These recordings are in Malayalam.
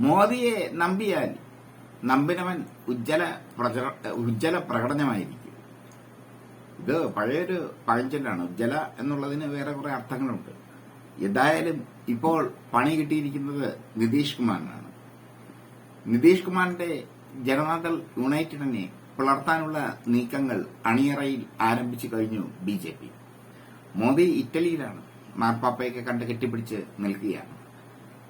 മോദിയെ നമ്പിയാൽ നമ്പിനവൻ ഉജ്ജ്വല ഉജ്ജല പ്രകടനമായിരിക്കും. ഇത് പഴയൊരു പഴഞ്ചൊല്ലാണ് ഉജ്ജല എന്നുള്ളതിന് വേറെ കുറെ അർത്ഥങ്ങളുണ്ട്. എന്തായാലും ഇപ്പോൾ പണി കിട്ടിയിരിക്കുന്നത് നിതീഷ് കുമാറിനാണ്. നിതീഷ് കുമാറിന്റെ ജനതാദൾ യുണൈറ്റഡിനെ പിളർത്താനുള്ള നീക്കങ്ങൾ അണിയറയിൽ ആരംഭിച്ചു കഴിഞ്ഞു ബി ജെ പി. മോദി ഇറ്റലിയിലാണ്. മാർപ്പാപ്പയൊക്കെ കണ്ട് കെട്ടിപ്പിടിച്ച് നിൽക്കുകയാണ്.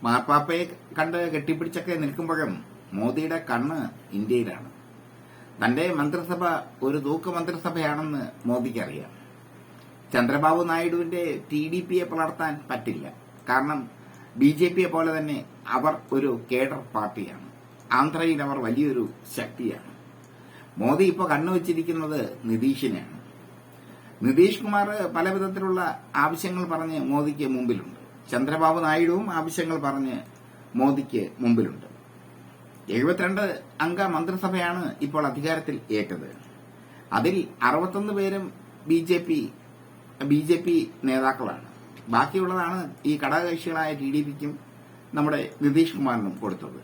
മാർപ്പാപ്പയെ കണ്ട് കെട്ടിപ്പിടിച്ചൊക്കെ നിൽക്കുമ്പോഴും മോദിയുടെ കണ്ണ് ഇന്ത്യയിലാണ്. തന്റെ മന്ത്രിസഭ ഒരു തൂക്ക് മന്ത്രിസഭയാണെന്ന് മോദിക്കറിയാം. ചന്ദ്രബാബു നായിഡുവിന്റെ ടി ഡി പിയെ പുലർത്താൻ പറ്റില്ല. കാരണം ബി ജെ പിയെ പോലെ തന്നെ അവർ ഒരു കേഡർ പാർട്ടിയാണ്. ആന്ധ്രയിൽ അവർ വലിയൊരു ശക്തിയാണ്. മോദി ഇപ്പോൾ കണ്ണുവച്ചിരിക്കുന്നത് നിതീഷിനെയാണ്. നിതീഷ് കുമാർ പല വിധത്തിലുള്ള ആവശ്യങ്ങൾ പറഞ്ഞ് മോദിക്ക് മുമ്പിലുണ്ട്. ചന്ദ്രബാബു നായിഡുവും ആവശ്യങ്ങൾ പറഞ്ഞ് മോദിക്ക് മുമ്പിലുണ്ട്. എഴുപത്തിരണ്ട് അംഗ മന്ത്രിസഭയാണ് ഇപ്പോൾ അധികാരത്തിൽ ഏറ്റത്. അതിൽ അറുപത്തൊന്ന് പേരും B J P B J P നേതാക്കളാണ്. ബാക്കിയുള്ളതാണ് ഈ ഘടകകക്ഷികളായ ടി ഡി പിക്കും നമ്മുടെ നിതീഷ് കുമാറിനും കൊടുത്തത്.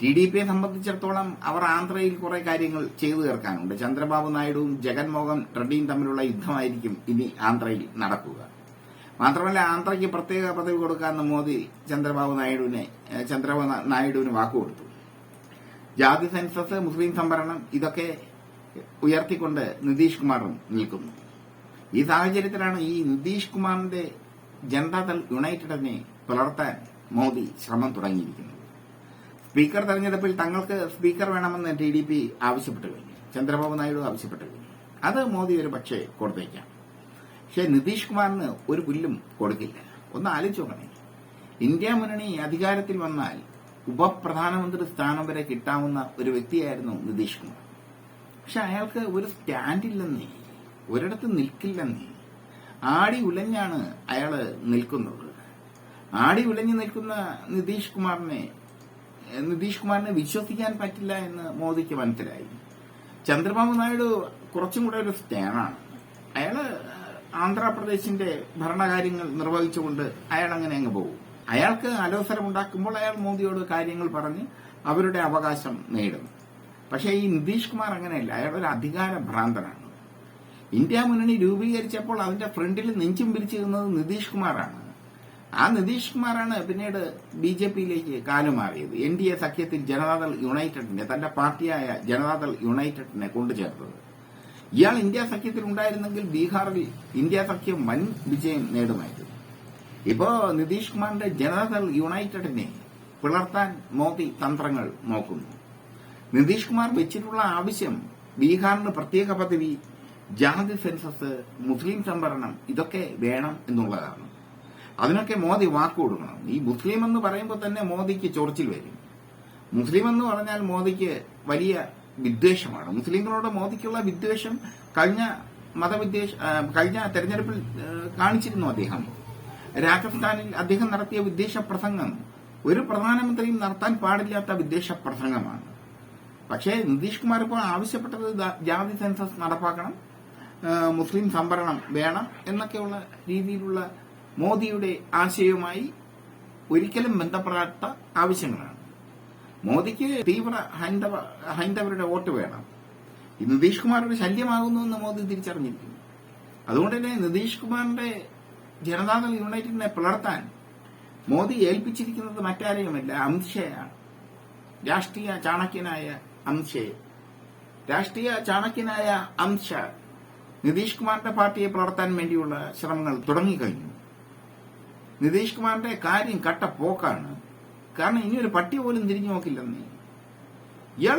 ടി ഡി പിയെ സംബന്ധിച്ചിടത്തോളം അവർ ആന്ധ്രയിൽ കുറെ കാര്യങ്ങൾ ചെയ്തു തീർക്കാനുണ്ട്. ചന്ദ്രബാബു നായിഡുവും ജഗൻമോഹൻ റെഡ്ഡിയും തമ്മിലുള്ള യുദ്ധമായിരിക്കും ഇനി ആന്ധ്രയിൽ നടക്കുക. മാത്രമല്ല ആന്ധ്രയ്ക്ക് പ്രത്യേക പദവി കൊടുക്കാമെന്ന് മോദി ചന്ദ്രബാബു നായിഡുവിനെ ചന്ദ്രബാബു നായിഡുവിന് വാക്കുകൊടുത്തു ജാതി സെൻസസ് മുസ്ലിം സംവരണം ഇതൊക്കെ ഉയർത്തിക്കൊണ്ട് നിതീഷ് കുമാറും നിൽക്കുന്നു. ഈ സാഹചര്യത്തിലാണ് ഈ നിതീഷ് കുമാറിന്റെ ജനതാദൾ യുണൈറ്റഡിനെ പുലർത്താൻ മോദി ശ്രമം തുടങ്ങിയിരിക്കുന്നത്. സ്പീക്കർ തെരഞ്ഞെടുപ്പിൽ തങ്ങൾക്ക് സ്പീക്കർ വേണമെന്ന് ടി ഡി പി ആവശ്യപ്പെട്ടു കഴിഞ്ഞു. ചന്ദ്രബാബു നായിഡു ആവശ്യപ്പെട്ടു കഴിഞ്ഞു. അത് മോദി ഒരു പക്ഷേ കൊടുത്തേക്കാം. പക്ഷേ നിതീഷ് കുമാറിന് ഒരു പുല്ലും കൊടുക്കില്ല. ഒന്ന് ആലോചിച്ച് നോക്കണേ. ഇന്ത്യ മുന്നണി അധികാരത്തിൽ വന്നാൽ ഉപപ്രധാനമന്ത്രി സ്ഥാനം വരെ കിട്ടാവുന്ന ഒരു വ്യക്തിയായിരുന്നു നിതീഷ് കുമാർ. പക്ഷെ അയാൾക്ക് ഒരു സ്റ്റാൻഡില്ലെന്നേ ഒരിടത്ത് നിൽക്കില്ലെന്നേ ആടി ഉലഞ്ഞാണ് അയാൾ നിൽക്കുന്നത്. ആടി ഉലഞ്ഞു നിൽക്കുന്ന നിതീഷ് കുമാറിനെ നിതീഷ് കുമാറിനെ വിശ്വസിക്കാൻ പറ്റില്ല എന്ന് മോദിക്ക് മനസ്സിലായി. ചന്ദ്രബാബു നായിഡു കുറച്ചും കൂടെ ഒരു സ്റ്റാനാണ്. അയാൾ ആന്ധ്രാപ്രദേശിന്റെ ഭരണകാര്യങ്ങൾ നിർവഹിച്ചുകൊണ്ട് അയാൾ അങ്ങനെ അങ്ങ് പോകും. അയാൾക്ക് അലോസരമുണ്ടാക്കുമ്പോൾ അയാൾ മോദിയോട് കാര്യങ്ങൾ പറഞ്ഞ് അവരുടെ അവകാശം നേടുന്നു. പക്ഷേ ഈ നിതീഷ് കുമാർ അങ്ങനെയല്ല. അയാൾ ഒരു അധികാര ഭ്രാന്തനാണ്. ഇന്ത്യ മുന്നണി രൂപീകരിച്ചപ്പോൾ അതിന്റെ ഫ്രണ്ടിൽ നെഞ്ചും പിരിച്ചിരുന്നത് നിതീഷ് കുമാറാണ്. ആ നിതീഷ് കുമാറാണ് പിന്നീട് ബി ജെ പിയിലേക്ക് കാലുമാറിയത് എൻ ഡി എ സഖ്യത്തിൽ ജനതാദൾ യുണൈറ്റഡിനെ തന്റെ പാർട്ടിയായ ജനതാദൾ യുണൈറ്റഡിനെ കൊണ്ടുചേർത്തത്. ഇയാൾ ഇന്ത്യ സഖ്യത്തിൽ ഉണ്ടായിരുന്നെങ്കിൽ ബീഹാറിൽ ഇന്ത്യ സഖ്യം വൻ വിജയം നേടുമായിരുന്നു. ഇപ്പോ നിതീഷ് കുമാറിന്റെ ജനതാദൾ യുണൈറ്റഡിനെ പിളർത്താൻ മോദി തന്ത്രങ്ങൾ നോക്കുന്നു. നിതീഷ് കുമാർ വെച്ചിട്ടുള്ള ആവശ്യം ബീഹാറിന് പ്രത്യേക പദവി ജാതി സെൻസസ് മുസ്ലിം സംവരണം ഇതൊക്കെ വേണം എന്നുള്ളതാണ്. അതിനൊക്കെ മോദി വാക്ക് കൊടുക്കണം. ഈ മുസ്ലിം എന്ന് പറയുമ്പോൾ തന്നെ മോദിക്ക് ചൊറിച്ചിൽ വരും. മുസ്ലിം എന്ന് പറഞ്ഞാൽ മോദിക്ക് വലിയ വിദ്വേഷമാണ്. മുസ്ലിങ്ങളോട് മോദിക്കുള്ള വിദ്വേഷം കഴിഞ്ഞ മതവിദ്വേഷ കഴിഞ്ഞ തെരഞ്ഞെടുപ്പിൽ കാണിച്ചിരുന്നു അദ്ദേഹം. രാജസ്ഥാനിൽ അദ്ദേഹം നടത്തിയ വിദ്വേഷ പ്രസംഗം ഒരു പ്രധാനമന്ത്രിയും നടത്താൻ പാടില്ലാത്ത വിദ്വേഷ പ്രസംഗമാണ് പക്ഷേ നിതീഷ് കുമാർ ഇപ്പോൾ ആവശ്യപ്പെട്ടത് ജാതി സെൻസസ് നടപ്പാക്കണം മുസ്ലിം സംവരണം വേണം എന്നൊക്കെയുള്ള രീതിയിലുള്ള മോദിയുടെ ആശയവുമായി ഒരിക്കലും ബന്ധപ്പെടാത്ത ആവശ്യങ്ങളാണ്. മോദിക്ക് തീവ്ര ഹൈന്ദവ ഹൈന്ദവരുടെ വോട്ട് വേണം. ഈ നിതീഷ് ഒരു ശല്യമാകുന്നു എന്ന് മോദി തിരിച്ചറിഞ്ഞിരിക്കുന്നു. അതുകൊണ്ട് തന്നെ നിതീഷ് കുമാറിന്റെ ജനതാദൾ യുണൈറ്റഡിനെ പിളർത്താൻ മോദി ഏൽപ്പിച്ചിരിക്കുന്നത് മറ്റാരെയുമല്ല അമിത്ഷയാണ് രാഷ്ട്രീയ ചാണക്യനായ അമിത്ഷയെ രാഷ്ട്രീയ ചാണക്യനായ അമിത്ഷാ നിതീഷ് കുമാറിന്റെ പാർട്ടിയെ പിളർത്താൻ വേണ്ടിയുള്ള ശ്രമങ്ങൾ തുടങ്ങിക്കഴിഞ്ഞു. നിതീഷ് കുമാറിന്റെ കാര്യം കട്ട പോക്കാണ്. കാരണം ഇനി ഒരു പട്ടി പോലും തിരിഞ്ഞു നോക്കില്ലെന്നേ. ഇയാൾ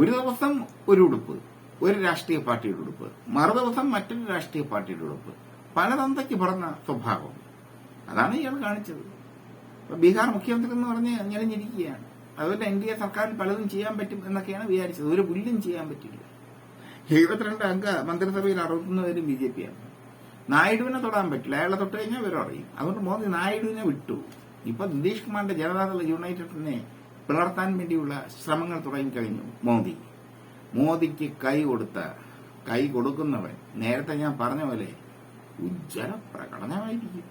ഒരു ദിവസം ഒരു ഉടുപ്പ് ഒരു രാഷ്ട്രീയ പാർട്ടിയുടെ ഉടുപ്പ് മറു ദിവസം മറ്റൊരു രാഷ്ട്രീയ പാർട്ടിയുടെ ഉടുപ്പ് പല തന്തയ്ക്ക് പറഞ്ഞ സ്വഭാവം. അതാണ് ഇയാൾ കാണിച്ചത്. ബീഹാർ മുഖ്യമന്ത്രി എന്ന് പറഞ്ഞ് ഞെളിഞ്ഞിരിക്കുകയാണ് അതുപോലെ എൻ ഡി എ സർക്കാരിൽ പലതും ചെയ്യാൻ പറ്റും എന്നൊക്കെയാണ് വിചാരിച്ചത്. ഒരു പുല്ലും ചെയ്യാൻ പറ്റില്ല. എഴുപത്തിരണ്ട് അംഗ മന്ത്രിസഭയിൽ അറുപത്തൊന്ന് പേരും ബി ജെ പിയാണ് നായിഡുവിനെ തൊടാൻ പറ്റില്ല. അയാളെ തൊട്ട് കഴിഞ്ഞാൽ വിവരം അറിയും. അതുകൊണ്ട് മോദി നായിഡുവിനെ വിട്ടു. ഇപ്പൊ നിതീഷ് കുമാറിന്റെ ജനതാദൾ യുണൈറ്റഡിനെ പിളർത്താൻ വേണ്ടിയുള്ള ശ്രമങ്ങൾ തുടങ്ങിക്കഴിഞ്ഞു മോദി. മോദിക്ക് കൈ കൊടുത്ത കൈ കൊടുക്കുന്നവൻ നേരത്തെ ഞാൻ പറഞ്ഞ പോലെ ഉജ്ജ്വല പ്രകടനമായിരിക്കും.